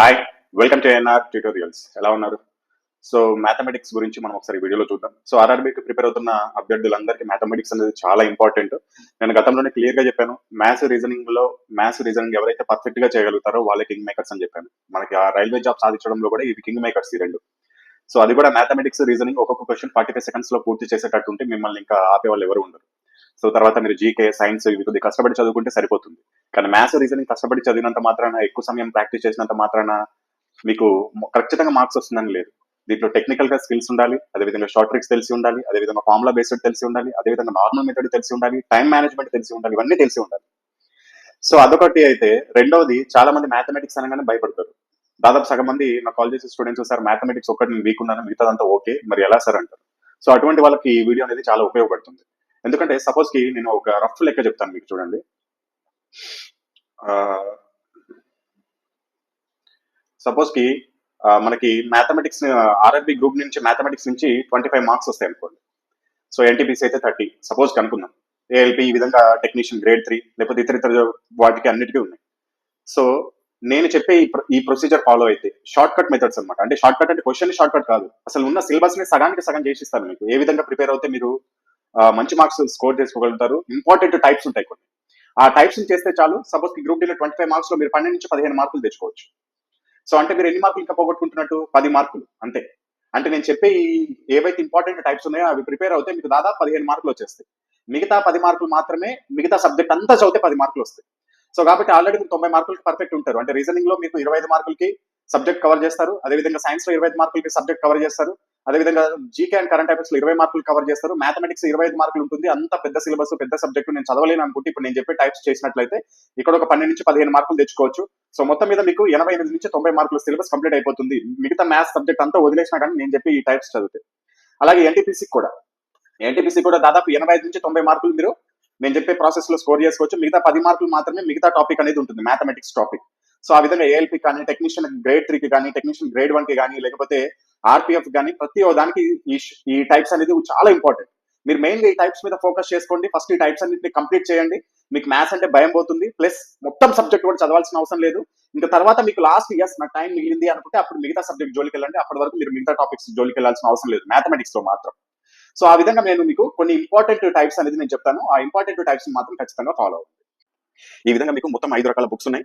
Hi welcome to NR tutorials ఎలా ఉన్నారు? So mathematics గురించి మనం ఒకసారి వీడియోలో చూద్దాం. సో ఆర్ఆర్బీకి ప్రిపేర్ అవుతున్న అభ్యర్థులందరికీ మ్యాథమెటిక్స్ అనేది చాలా ఇంపార్టెంట్ నేను గతంలోనే క్లియర్గా చెప్పాను మ్యాథ్స్ రీజనింగ్లో మ్యాథ్స్ రీజనింగ్ ఎవరైతే పర్ఫెక్ట్గా చేయగలుగుతారో వాళ్ళే కింగ్ మేకర్స్ అని చెప్పాను. మనకి ఆ రైల్వే జాబ్ సాధించడంలో కూడా ఇవి కింగ్ మేకర్స్ ఈ రెండు. సో అది కూడా మ్యాథమెటిక్స్ రీజనింగ్ ఒక్కొక్క క్వశ్చన్ ఫార్టీ ఫైవ్ సెకండ్స్లో పూర్తి చేసేటట్టు ఉంటే మిమ్మల్ని ఇంకా ఆపే వాళ్ళు ఎవరు ఉండరు. సో తర్వాత మీరు జీకే సైన్స్ ఇవి కొద్దిగా కష్టపడి చదువుకుంటే సరిపోతుంది. కానీ మ్యాథ్స్ రీజనింగ్ కష్టపడి చదివినంత మాత్రాన ఎక్కువ సమయం ప్రాక్టీస్ చేసినంత మాత్రాన మీకు ఖచ్చితంగా మార్క్స్ వస్తుందని లేదు. దీంట్లో టెక్నికల్గా స్కిల్స్ ఉండాలి అదేవిధంగా షార్ట్ ట్రిక్స్ తెలిసి ఉండాలి అదేవిధంగా ఫార్ములా బేస్డ్ తెలిసి ఉండాలి అదేవిధంగా నార్మల్ మెథడ్ తెలిసి ఉండాలి టైం మేనేజ్మెంట్ తెలిసి ఉండాలి ఇవన్నీ తెలిసి ఉండాలి. సో అదొకటి అయితే రెండవది చాలా మంది మ్యాథమెటిక్స్ అనగానే భయపడతారు. దాదాపు సగం మంది నా కాల్ చేసే స్టూడెంట్స్ సార్ మ్యాథమెటిక్స్ ఒక్కటి నేను వీక్ ఉన్నాను మిగతాదంతా ఓకే మరి ఎలా సార్ అంటారు? సో అటువంటి వాళ్ళకి ఈ వీడియో అనేది చాలా ఉపయోగపడుతుంది. ఎందుకంటే సపోజ్కి నేను ఒక రఫ్ లెక్క చెప్తాను మీకు చూడండి. సపోజ్కి మనకి మ్యాథమెటిక్స్ ఆర్ఆర్బి గ్రూప్ నుంచి మ్యాథమెటిక్స్ నుంచి ట్వంటీ ఫైవ్ మార్క్స్ వస్తాయి అనుకోండి. సో ఎన్టీపీసీ అయితే థర్టీ సపోజ్ కనుకుందాం ఏఎల్పి ఈ విధంగా టెక్నీషియన్ గ్రేడ్ త్రీ లేకపోతే ఇతర ఇతర వాటికి అన్నిటికీ ఉన్నాయి. సో నేను చెప్పే ఈ ఈ ప్రొసీజర్ ఫాలో అయితే షార్ట్ కట్ మెథడ్స్ అనమాట అంటే షార్ట్ కట్ అంటే క్వశ్చన్ షార్ట్ కట్ కాదు. అసలు ఉన్న సిలబస్ని సగానికి సగం చేసిస్తాను మీకు. ఏ విధంగా ప్రిపేర్ అవుతే మీరు మంచి మార్క్స్ స్కోర్ చేసుకోగలుగుతారు? ఇంపార్టెంట్ టైప్స్ ఉంటాయి కొన్ని. ఆ టైప్స్ చేస్తే చాలు. సపోజ్ గ్రూప్ డీలో ట్వంటీ ఫైవ్ మార్క్స్లో మీరు పన్నెండు నుంచి పదిహేను మార్కులు తెచ్చుకోవచ్చు. సో అంటే మీరు ఎన్ని మార్కులు ఇంకా పోగొట్టుకుంటున్నట్టు? పది మార్కులు. అంతే. అంటే నేను చెప్పే ఈ ఏవైతే ఇంపార్టెంట్ టైప్స్ ఉన్నాయో అవి ప్రిపేర్ అవుతే మీకు దాదాపు పదిహేను మార్కులు వచ్చేస్తాయి. మిగతా పది మార్కులు మాత్రమే మిగతా సబ్జెక్ట్ అంతా చదివితే పది మార్కులు వస్తాయి. సో కాబట్టి ఆల్రెడీ మీరు తొంభై మార్కులకి పర్ఫెక్ట్ ఉంటారు. అంటే రీజనింగ్లో మీకు ఇరవై ఐదు మార్కులకి సబ్జెక్ట్ కవర్ చేస్తారు. అదేవిధంగా సైన్స్లో ఇరవై ఐదు మార్కులకి సబ్జెక్ట్ కవర్ చేస్తారు. అదేవిధంగా జీకే అండ్ కరెంట్ అఫైర్స్లో ఇరవై మార్కులు కవర్ చేస్తారు. మ్యాథమెటిక్స్ ఇరవై ఐదు మార్కులు ఉంటుంది. అంత పెద్ద సిలబస్ పెద్ద సబ్జెక్ట్ నేను చదవలేను అనుకుంటే ఇప్పుడు నేను చెప్పే టైప్స్ చేసినట్లయితే ఇక్కడ ఒక పన్నెండు నుంచి పదిహేను మార్కులు తెచ్చుకోవచ్చు. సో మొత్తం మీద మీకు ఎనభై ఎనిమిది నుంచి తొంభై మార్కుల సిలబస్ కంప్లీట్ అయిపోతుంది. మిగతా మ్యాథ్స్ సబ్జెక్ట్ అంతా వదిలేసినా కానీ నేను చెప్పి ఈ టైప్స్ చదివితే. అలాగే ఎన్టీపీసీ కూడా. ఎన్టీపీసీ కూడా దాదాపు ఎనభై ఐదు నుంచి తొంభై మార్కులు మీరు నేను చెప్పే ప్రాసెస్లో స్కోర్ చేసుకోవచ్చు. మిగతా పది మార్కులు మాత్రమే మిగతా టాపిక్ అనేది ఉంటుంది. మ్యాథమెటిక్స్ టాపిక్ సో ఆ విధంగా ఏఎల్పి కానీ టెక్నీషియన్ గ్రేడ్ త్రీకి కానీ టెక్నీషియన్ గ్రేడ్ వన్కి కానీ లేకపోతే ఆర్పిఎఫ్ కానీ ప్రతి ఓ దానికి ఈ ఈ టైప్స్ అనేది చాలా ఇంపార్టెంట్ మీరు మెయిన్గా ఈ టైప్స్ మీద ఫోకస్ చేసుకోండి. ఫస్ట్ ఈ టైప్స్ అన్నింటినీ కంప్లీట్ చేయండి. మీకు మ్యాథ్స్ అంటే భయం పోతుంది. ప్లస్ మొత్తం సబ్జెక్ట్ కూడా చదవాల్సిన అవసరం లేదు. ఇంకా తర్వాత మీకు లాస్ట్ ఇయర్స్ నా టైం మిగిలింది అనుకుంటే అప్పుడు మిగతా సబ్జెక్ట్ జోలికి వెళ్ళండి. అప్పటి వరకు మీరు మిగతా టాపిక్స్ జోలికి వెళ్ళాల్సిన అవసరం లేదు. మ్యాథమెటిక్స్లో మాత్రం. సో ఆ విధంగా నేను మీకు కొన్ని ఇంపార్టెంట్ టైప్స్ అనేది నేను చెప్తాను. ఆ ఇంపార్టెంట్ టైప్స్ మాత్రం ఖచ్చితంగా ఫాలో అవ్వండి. ఈ విధంగా మీకు మొత్తం ఐదు రకాల బుక్స్ ఉన్నాయి.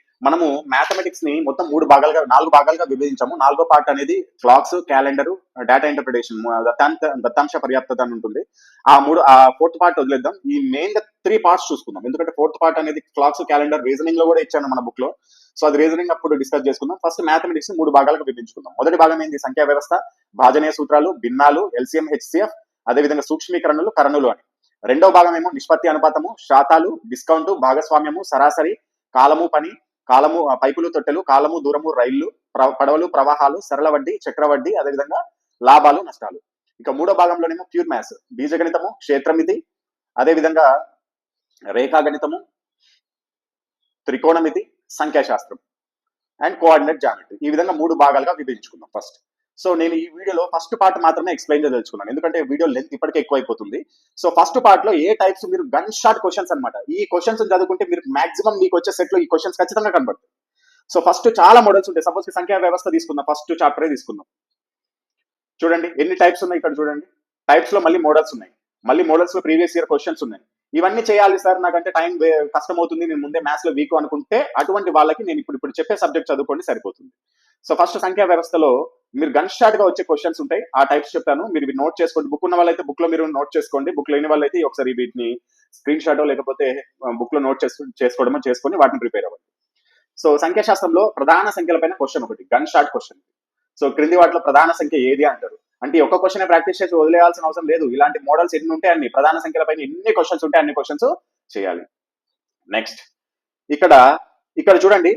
మనము మ్యాథమెటిక్స్ని మొత్తం మూడు భాగాలుగా నాలుగు భాగాలుగా విభజించాము. నాలుగో పార్ట్ అనేది క్లాక్స్ క్యాలెండర్ డేటా ఇంటర్ప్రిటేషన్ దత్తాంత దత్తాంశ పర్యాప్తత అని ఉంటుంది. ఆ మూడు ఆ ఫోర్త్ పార్ట్ వదిలేద్దాం. ఈ మెయిన్గా త్రీ పార్ట్స్ చూసుకుందాం. ఎందుకంటే ఫోర్త్ పార్ట్ అనేది క్లాక్స్ క్యాలెండర్ రీజనింగ్లో కూడా ఇచ్చాను మన బుక్లో. సో అది రీజనింగ్ అప్పుడు డిస్కస్ చేసుకుందాం. ఫస్ట్ మ్యాథమెటిక్స్ మూడు భాగాలుగా విభజించుకుందాం. మొదటి భాగం ఏంది? సంఖ్యా వ్యవస్థ భాజనీయ సూత్రాలు భిన్నాలు ఎల్సిఎం హెచ్సిఎఫ్ అదేవిధంగా సూక్ష్మీకరణలు కరణులు అని. రెండో భాగం ఏమో నిష్పత్తి అనుపాతము శాతాలు డిస్కౌంట్ భాగస్వామ్యము సరాసరి కాలము పని కాలము పైపులు తొట్టెలు కాలము దూరము రైళ్ళు పడవలు ప్రవాహాలు సరళ వడ్డీ చక్రవడ్డీ అదేవిధంగా లాభాలు నష్టాలు. ఇక మూడో భాగంలోనేమో ప్యూర్ మ్యాథ్స్ బీజగణితము క్షేత్రమితి అదేవిధంగా రేఖాగణితము త్రికోణమితి సంఖ్యాశాస్త్రం అండ్ కోఆర్డినేట్ జామెట్రీ ఈ విధంగా మూడు భాగాలుగా విభజించుకుందాం ఫస్ట్ సో నేను ఈ వీడియోలో ఫస్ట్ పార్ట్ మాత్రమే ఎక్స్ప్లెయిన్ చేయదలుచుకున్నాను ఎందుకంటే వీడియో లెంత్ ఇప్పటికే ఎక్కువైపోతుంది. సో ఫస్ట్ పార్ట్లో ఏ టైప్స్ మీరు గన్ షాట్ క్వశ్చన్స్ అన్నమాట. ఈ క్వశ్చన్స్ చదువుకుంటే మీరు మాక్సిమం మీకు వచ్చే సెట్లో ఈ క్వశ్చన్స్ ఖచ్చితంగా కనబడతాయి. సో ఫస్ట్ చాలా మోడల్స్ ఉంటాయి. సపోజ్ సంఖ్యా వ్యవస్థ తీసుకుందాం. ఫస్ట్ చాప్టరే తీసుకుందాం. చూడండి ఎన్ని టైప్స్ ఉన్నాయి ఇక్కడ చూడండి. టైప్స్లో మళ్ళీ మోడల్స్ ఉన్నాయి. మళ్ళీ మోడల్స్లో ప్రీవియస్ ఇయర్ క్వశ్చన్స్ ఉన్నాయి. ఇవన్నీ చేయాలి సార్. నాకంటే టైం కష్టం అవుతుంది నేను ముందే మ్యాథ్స్లో వీక్ అనుకుంటే అటువంటి వాళ్ళకి నేను ఇప్పుడు ఇప్పుడు చెప్పే సబ్జెక్ట్ చదువుకోండి సరిపోతుంది. సో ఫస్ట్ సంఖ్యా వ్యవస్థలో మీరు గన్ షాట్గా వచ్చే క్వశ్చన్స్ ఉంటాయి. ఆ టైప్స్ చెప్తాను. మీరు ఇవి నోట్ చేసుకోండి. బుక్ ఉన్న వాళ్ళైతే బుక్లో మీరు నోట్ చేసుకోండి. బుక్ లేని వాళ్ళైతే ఒకసారి వీటిని స్క్రీన్ షాట్ లేకపోతే బుక్లో నోట్ చేసు చేసుకోవడమో చేసుకొని వాటిని ప్రిపేర్ అవ్వండి. సో సంఖ్యాశాస్త్రంలో ప్రధాన సంఖ్యలపైన క్వశ్చన్ ఒకటి. గన్ షాట్ క్వశ్చన్ సో క్రింది వాటిలో ప్రధాన సంఖ్య ఏది అంటారు? అంటే ఒక క్వశ్చన్ ప్రాక్టీస్ చేసి వదిలేయాల్సిన అవసరం లేదు. ఇలాంటి మోడల్స్ ఎన్ని ఉంటాయి అన్ని ప్రధాన సంఖ్యలపైన ఎన్ని క్వశ్చన్స్ ఉంటాయి అన్ని క్వశ్చన్స్ చేయాలి. నెక్స్ట్ ఇక్కడ ఇక్కడ చూడండి.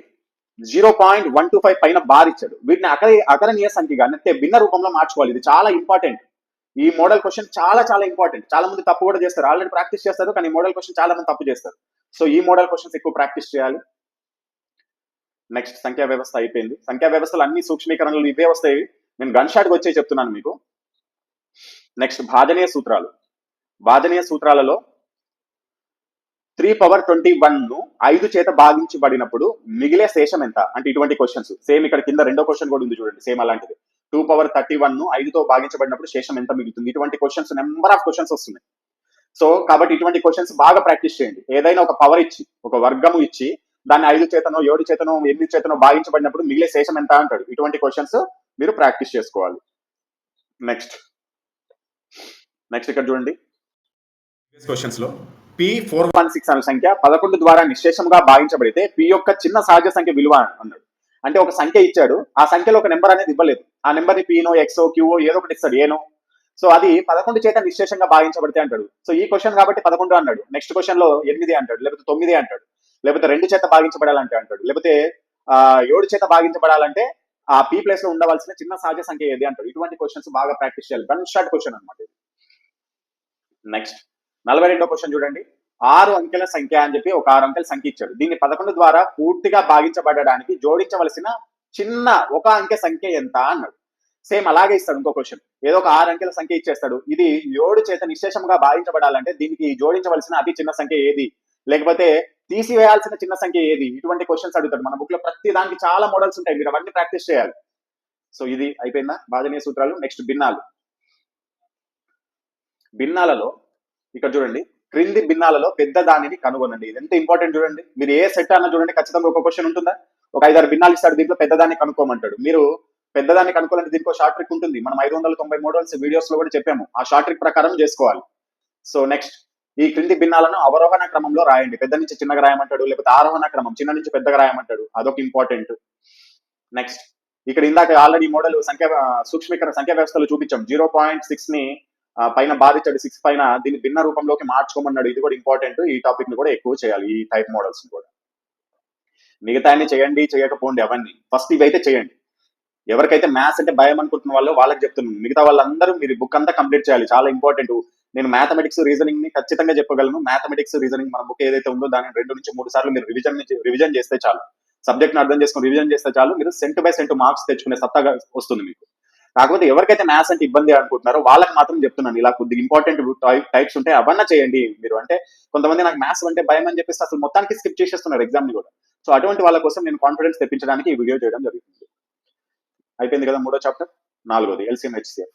Zero point one two five పైన బార్ ఇచ్చాడు వీటిని అకర అకరణీయ సంఖ్యగా అంటే భిన్న రూపంలో మార్చుకోవాలి. ఇది చాలా ఇంపార్టెంట్ ఈ మోడల్ క్వశ్చన్ చాలా చాలా ఇంపార్టెంట్ చాలా మంది తప్పు కూడా చేస్తారు. ఆల్రెడీ ప్రాక్టీస్ చేస్తారు కానీ మోడల్ క్వశ్చన్ చాలా మంది తప్పు చేస్తారు. సో ఈ మోడల్ క్వశ్చన్స్ ఎక్కువ ప్రాక్టీస్ చేయాలి. నెక్స్ట్ సంఖ్యా వ్యవస్థ అయిపోయింది. సంఖ్యా వ్యవస్థలు అన్ని సూక్ష్మీకరణలు ఇవే వస్తాయి. నేను గన్ షాట్ వచ్చే చెప్తున్నాను మీకు. నెక్స్ట్ భాజనీయ సూత్రాలు. భాజనీయ సూత్రాలలో త్రీ పవర్ ట్వంటీ వన్ను ఐదు చేత భాగించబడినప్పుడు మిగిలే శేషం ఎంత? అంటే ఇటువంటి క్వశ్చన్స్ సేమ్ ఇక్కడ కింద రెండో క్వశ్చన్ కూడా ఉంది చూడండి. సేమ్ అలాంటిది. టూ పవర్ థర్టీ వన్ను ఐదుతో భాగించబడినప్పుడు శేషం ఎంత మిగులుతుంది? ఇటువంటి క్వశ్చన్స్ నెంబర్ ఆఫ్ క్వశ్చన్స్ వస్తున్నాయి. సో కాబట్టి ఇటువంటి క్వశ్చన్స్ బాగా ప్రాక్టీస్ చేయండి. ఏదైనా ఒక పవర్ ఇచ్చి ఒక వర్గము ఇచ్చి దాన్ని ఐదు చేతనో ఏడు చేతనో ఎనిమిది చేతనో భాగించబడినప్పుడు మిగిలే శేషం ఎంత అంటాడు? ఇటువంటి క్వశ్చన్స్ మీరు ప్రాక్టీస్ చేసుకోవాలి. నెక్స్ట్ నెక్స్ట్ ఇక్కడ చూడండి. క్వశ్చన్స్లో పి ఫోర్ వన్ సిక్స్ అనే సంఖ్య పదకొండు ద్వారా నిశ్శేషంగా భావించబడితే పి యొక్క చిన్న సహజ సంఖ్య విలువ అన్నాడు. అంటే ఒక సంఖ్య ఇచ్చాడు. ఆ సంఖ్యలో ఒక నెంబర్ అనేది ఇవ్వలేదు. ఆ నెంబర్ని పీనో ఎక్సో క్యూఓ ఏదో ఒకటి ఇస్తాడు. ఏనో సో అది పదకొండు చేత నిశ్శేషంగా భావించబడితే అంటాడు. సో ఈ క్వశ్చన్ కాబట్టి పదకొండు అన్నాడు. నెక్స్ట్ క్వశ్చన్లో ఎనిమిది అంటాడు. లేకపోతే తొమ్మిది అంటాడు. లేకపోతే రెండు చేత భాగించబడాలంటే అంటాడు. లేకపోతే ఆ ఏడు చేత భాగించబడాలంటే ఆ పీ ప్లేస్లో ఉండవలసిన చిన్న సహజ సంఖ్య ఏది అంటాడు. ఇటువంటి క్వశ్చన్స్ బాగా ప్రాక్టీస్ చేయాలి. గన్ షార్ట్ క్వశ్చన్ అనమాట నెక్స్ట్ నలభై రెండో క్వశ్చన్ చూడండి. ఆరు అంకెల సంఖ్య అని చెప్పి ఒక ఆరు అంకెల సంఖ్య ఇచ్చాడు. దీన్ని పదకొండు ద్వారా పూర్తిగా భాగించబడడానికి జోడించవలసిన చిన్న ఒక అంకె సంఖ్య ఎంత అన్నాడు. సేమ్ అలాగే ఇస్తాడు ఇంకో క్వశ్చన్. ఏదో ఒక ఆరు అంకెల సంఖ్య ఇచ్చేస్తాడు. ఇది ఏడు చేత నిశేషంగా భావించబడాలంటే దీనికి జోడించవలసిన అతి చిన్న సంఖ్య ఏది? లేకపోతే తీసివేయాల్సిన చిన్న సంఖ్య ఏది? ఇటువంటి క్వశ్చన్స్ అడుగుతాడు. మన బుక్లో ప్రతి దానికి చాలా మోడల్స్ ఉంటాయి. మీరు అవన్నీ ప్రాక్టీస్ చేయాలి. సో ఇది అయిపోయిందా? భాజనీయ సూత్రాలు. నెక్స్ట్ భిన్నాలు. భిన్నాలలో ఇక్కడ చూడండి క్రింది భిన్నాలలో పెద్ద దానిని కనుగొనండి. ఇది ఎంత ఇంపార్టెంట్ చూడండి? మీరు ఏ సెట్ అన్న చూడండి ఖచ్చితంగా ఒక క్వశ్చన్ ఉంటుందా? ఒక ఐదారు భిన్నాలు ఇస్తాడు దీంట్లో పెద్దదాన్ని కనుక్కోమంటాడు. మీరు పెద్దదాన్ని కనుక్కోవాలంటే దీనికి ఒక షార్ట్ ట్రిక్ ఉంటుంది. మనం ఐదు వందల తొంభై మోడల్స్ వీడియోస్లో కూడా చెప్పాము. ఆ షార్ట్ ట్రిక్ ప్రకారం చేసుకోవాలి. సో నెక్స్ట్ ఈ క్రింది భిన్నాలను అవరోహణ క్రమంలో రాయండి. పెద్ద నుంచి చిన్నగా రాయమంటాడు లేకపోతే ఆరోహణ క్రమం చిన్న నుంచి పెద్దగా రాయమంటాడు. అదొక ఇంపార్టెంట్ నెక్స్ట్ ఇక్కడ ఇందాక ఆల్రెడీ మోడల్ సంఖ్య సూక్ష్మీకరణ సంఖ్యా వ్యవస్థలో చూపించాం. జీరో పాయింట్ సిక్స్ని పైన బాధించాడు సిక్స్ పైన దీన్ని భిన్న రూపంలోకి మార్చుకోమన్నాడు. ఇది కూడా ఇంపార్టెంట్ ఈ టాపిక్ని కూడా ఎక్కువ చేయాలి. ఈ టైప్ మోడల్స్ని కూడా. మిగతా చేయండి చేయకపోండి అవన్నీ. ఫస్ట్ ఇవైతే చేయండి. ఎవరికైతే మ్యాథ్స్ అంటే భయం అనుకుంటున్న వాళ్ళు వాళ్ళకి చెప్తున్నాను. మిగతా వాళ్ళందరూ మీరు బుక్ అంతా కంప్లీట్ చేయాలి. చాలా ఇంపార్టెంట్ నేను మ్యాథమెటిక్స్ రీజనింగ్ని ఖచ్చితంగా చెప్పగలను. మ్యాథమెటిక్స్ రీజనింగ్ మన బుక్ ఏదైతే ఉందో దాన్ని రెండు నుంచి మూడు సార్లు మీరు రివిజన్ రివిజన్ చేస్తే చాలు. సబ్జెక్ట్ని అర్థం చేసుకుని రివిజన్ చేస్తే చాలు. మీరు సెంట్ బై సెంట్ మార్క్స్ తెచ్చుకునే సత్తగా వస్తుంది మీకు. కాకపోతే ఎవరికైతే మ్యాథ్స్ అంటే ఇబ్బంది అనుకుంటున్నారో వాళ్ళకి మాత్రం చెప్తున్నాను. ఇలా కొద్దిగా ఇంపార్టెంట్ టైప్స్ ఉంటాయి అవన్నీ చేయండి మీరు. అంటే కొంతమంది నాకు మ్యాథ్స్ అంటే భయం అని చెప్పేసి అసలు మొత్తానికి స్కిప్ చేసేస్తున్నారు ఎగ్జామ్ని కూడా. సో అటువంటి వాళ్ళ కోసం నేను కాన్ఫిడెన్స్ తెప్పించడానికి ఈ వీడియో చేయడం జరుగుతుంది. అయిపోయింది కదా మూడో చాప్టర్ నాలుగోది. ఎల్సిఎం హెచ్సిఎఫ్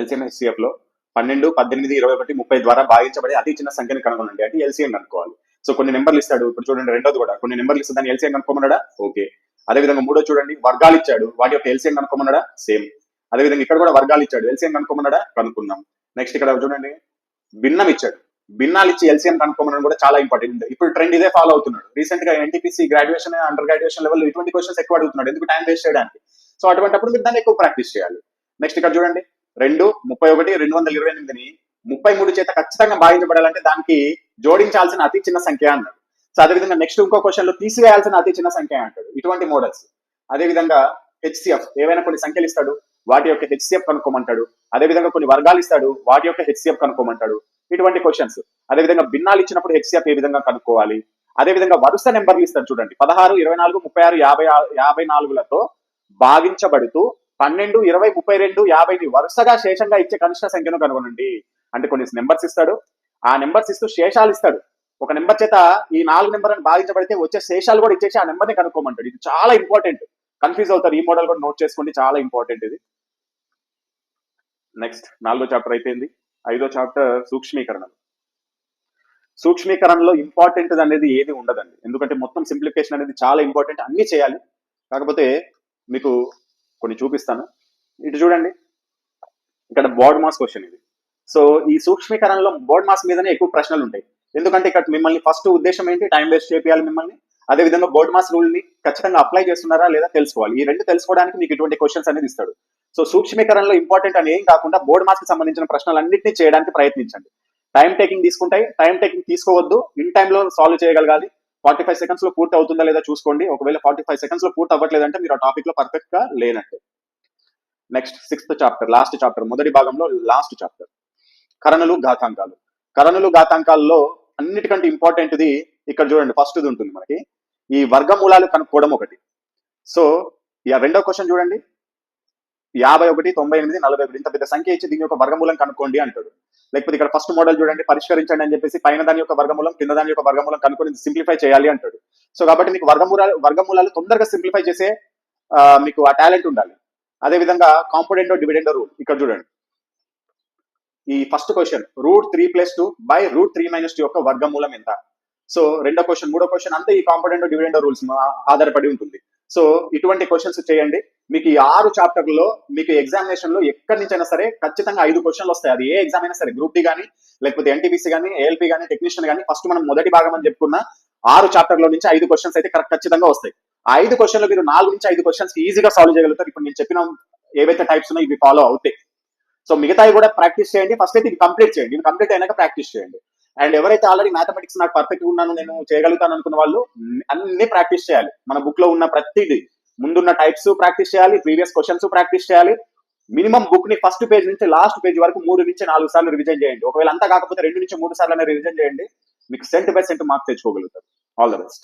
ఎల్సిఎం హెచ్సిఎఫ్లో పన్నెండు పద్దెనిమిది ఇరవై ఒకటి ముప్పై ద్వారా భాగించబడే అతి చిన్న సంఖ్యను కనుగొనండి. అంటే ఎల్సిఎం అనుకోవాలి. సో కొన్ని నెంబర్లు ఇస్తాడు ఇప్పుడు చూడండి రెండోది కూడా. కొన్ని నెంబర్లు ఇస్తాడు దాన్ని ఎల్సీఎం కనుక్కోమన్నాడా ఓకే అదేవిధంగా మూడో చూడండి వర్గాలు ఇచ్చాడు. వాటి యొక్క ఎల్సీఎం కనుక్కోమన్నాడా? సేమ్ అదేవిధంగా ఇక్కడ కూడా వర్గాలు ఇచ్చాడు. ఎల్సీఎం కనుక్కోమన్నాడా? కనుక్కున్నాం నెక్స్ట్ ఇక్కడ చూడండి. భిన్నం ఇచ్చాడు. భిన్నాలు ఇచ్చి ఎల్సీఎం కనుక్కోమని కూడా చాలా ఇంపార్టెంట్ ఇప్పుడు ట్రెండ్ ఇదే ఫాలో అవుతున్నాడు. రీసెంట్గా NTPC graduation under graduation level ఇటువంటి క్వశ్చన్స్ ఎక్కువ అడుగుతున్నాడు. ఎందుకు టైం వేస్ట్ చేయడానికి? సో అటువంటిప్పుడు మీరు దాన్ని ఎక్కువ ప్రాక్టీస్ చేయాలి. నెక్స్ట్ ఇక్కడ చూడండి. రెండు ముప్పై ఒకటి రెండు వందల ఇరవై ఎనిమిదిని ముప్పై మూడు చేత ఖచ్చితంగా భావించబడాలంటే దానికి జోడించాల్సిన అతి చిన్న సంఖ్య అన్నాడు. సో అదేవిధంగా నెక్స్ట్ ఇంకో క్వశ్చన్లో తీసివేయాల్సిన అతి చిన్న సంఖ్య అంటాడు. ఇటువంటి మోడల్స్ అదేవిధంగా హెచ్సిఎఫ్ ఏవైనా కొన్ని సంఖ్యలు ఇస్తాడు. వాటి యొక్క హెచ్సిఎఫ్ కనుక్కోమంటాడు. అదేవిధంగా కొన్ని వర్గాలు ఇస్తాడు. వాటి యొక్క హెచ్సిఎఫ్ కనుక్కోమంటాడు. ఇటువంటి క్వశ్చన్స్ అదేవిధంగా భిన్నాలు ఇచ్చినప్పుడు హెచ్సిఎఫ్ ఏ విధంగా కనుక్కోవాలి? అదేవిధంగా వరుస నెంబర్లు ఇస్తాడు చూడండి. పదహారు ఇరవై నాలుగు ముప్పై ఆరు యాభై యాభై నాలుగులతో భాగించబడుతూ పన్నెండు ఇరవై ముప్పై రెండు యాభైని వరుసగా శేషంగా ఇచ్చే కనిష్ట సంఖ్యను కనుగొనండి. అంటే కొన్ని నెంబర్స్ ఇస్తాడు. ఆ నెంబర్స్ ఇస్తూ శేషాలు ఇస్తాడు. ఒక నెంబర్ చేత ఈ నాలుగు నెంబర్ అని భావించబడితే వచ్చే శేషాలు కూడా ఇచ్చేసి ఆ నెంబర్ని కనుక్కోమంటాడు. ఇది చాలా ఇంపార్టెంట్. కన్ఫ్యూజ్ అవుతారు. ఈ మోడల్ కూడా నోట్ చేసుకోండి. చాలా ఇంపార్టెంట్ ఇది. నెక్స్ట్ నాలుగో చాప్టర్ అయిపోయింది. ఐదో చాప్టర్ సూక్ష్మీకరణలు. సూక్ష్మీకరణలో ఇంపార్టెంట్ అనేది ఏది ఉండదండి. ఎందుకంటే మొత్తం సింప్లిఫికేషన్ అనేది చాలా ఇంపార్టెంట్. అన్ని చేయాలి. కాకపోతే మీకు కొన్ని చూపిస్తాను. ఇటు చూడండి. ఇక్కడ బోర్డ్ మాస్ క్వశ్చన్ ఇది. సో ఈ సూక్ష్మీకరణలో బోర్డ్ మాస్ మీదనే ఎక్కువ ప్రశ్నలు ఉంటాయి. ఎందుకంటే ఇక్కడ మిమ్మల్ని ఫస్ట్ ఉద్దేశం ఏంటి? టైం వేస్ట్ చేయాలి మిమ్మల్ని. అదే విధంగా బోర్డ్ మాస్ రూల్ని ఖచ్చితంగా అప్లై చేస్తున్నారా లేదా తెలుసుకోవాలి. ఈ రెండు తెలుసుకోవడానికి మీకు ఇటువంటి క్వశ్చన్స్ అనేది ఇస్తాడు. సో సూక్ష్మీకరణలో ఇంపార్టెంట్ అని ఏం కాకుండా బోర్డ్ మాస్కి సంబంధించిన ప్రశ్నలన్నింటినీ చేయడానికి ప్రయత్నించండి. టైం టేకింగ్ తీసుకుంటాయి. టైం టేకింగ్ తీసుకోవద్దు. ఇన్లో సాల్వ్ చేయగలగాలి. ఫార్టీ ఫైవ్ సెకండ్స్లో పూర్తి అవుతుందా లేదా చూసుకోండి. ఒకవేళ ఫార్టీ ఫైవ్ సెకండ్స్లో పూర్తి అవ్వట్లేదంటే మీరు ఆ టాపిక్లో పర్ఫెక్ట్గా లేనట్టు. Next sixth chapter last chapter మొదటి భాగంలో లాస్ట్ చాప్టర్ కరణలు ఘాతాంకాలు. కరణులు ఘాతాంకాల్లో అన్నిటికంటే ఇంపార్టెంట్ది ఇక్కడ చూడండి ఫస్ట్ ఇది ఉంటుంది మనకి. ఈ వర్గమూలాలు కనుక్కోవడం ఒకటి. సో ఇక రెండో క్వశ్చన్ చూడండి. యాభై ఒకటి తొంభై ఎనిమిది నలభై ఒకటి ఇంత పెద్ద సంఖ్య ఇచ్చి దీని యొక్క వర్గమూలం కనుక్కోండి అంటాడు. లేకపోతే ఇక్కడ ఫస్ట్ మోడల్ చూడండి పరిష్కరించండి అని చెప్పేసి పైన దాని యొక్క వర్గమూలం కింద దాని యొక్క వర్గమూలం కనుక్కొని సింప్లిఫై చేయాలి అంటాడు. సో కాబట్టి మీకు వర్గమూలాలు వర్గమూలాలు తొందరగా సింప్లిఫై చేసే మీకు ఆ టాలెంట్ ఉండాలి. అదే విధంగా డివిడెండో రూల్ ఇక్కడ చూడండి. ఈ first question root three plus two by root three minus two యొక్క వర్గమూలం ఎంత? సో రెండో క్వశ్చన్ మూడో క్వశ్చన్ అంతా ఈ కాంపోనెంట్ డివిడెండో రూల్స్ ఆధారపడి ఉంటుంది. సో ఇటువంటి క్వశ్చన్స్ చేయండి. మీకు ఈ ఆరు చాప్టర్లో మీకు ఎగ్జామినేషన్లో ఎక్కడి నుంచైనా సరే ఖచ్చితంగా ఐదు క్వశ్చన్లు వస్తాయి. అది ఏ ఎగ్జామ్ అయినా సరే గ్రూప్ డి కానీ లేకపోతే ఎన్టీపీసీ కానీ ఏఎల్పీ కానీ టెక్నీషియన్ కానీ ఫస్ట్ మనం మొదటి భాగం అని చెప్పుకున్న ఆరు చాప్టర్లో నుంచి ఐదు క్వశ్చన్స్ అయితే కరెక్ట్ ఖచ్చితంగా వస్తాయి. ఐదు క్వశ్చన్లు మీరు నాలుగు నుంచి ఐదు క్వశ్చన్స్ ఈజీగా సాల్వ్ చేయగలుగుతారు. ఇప్పుడు నేను చెప్పిన ఏవైతే టైప్స్ ఉన్నాయో ఇవి ఫాలో అవుతాయి. సో మిగతావి కూడా ప్రాక్టీస్ చేయండి. ఫస్ట్ అయితే ఇది కంప్లీట్ చేయండి. ఇది కంప్లీట్ అయినాక ప్రాక్టీస్ చేయండి. అండ్ ఎవరైతే ఆల్రెడీ మ్యాథమెటిక్స్ నాకు పర్ఫెక్ట్ ఉన్నాను నేను చేయగలుగుతాను అనుకున్న వాళ్ళు అన్ని ప్రాక్టీస్ చేయాలి. మన బుక్లో ఉన్న ప్రతిదీ. ముందున్న టైప్స్ ప్రాక్టీస్ చేయాలి. ప్రీవియస్ క్వశ్చన్స్ ప్రాక్టీస్ చేయాలి. మినిమం బుక్ని ఫస్ట్ పేజ్ నుంచి లాస్ట్ పేజ్ వరకు మూడు నుంచి నాలుగు సార్లు రివిజన్ చేయండి. ఒకవేళ అంతా కాకపోతే రెండు నుంచి మూడు సార్లు రివిజన్ చేయండి. మీకు cent by cent mark తెచ్చుకోగలుగుతారు. All the best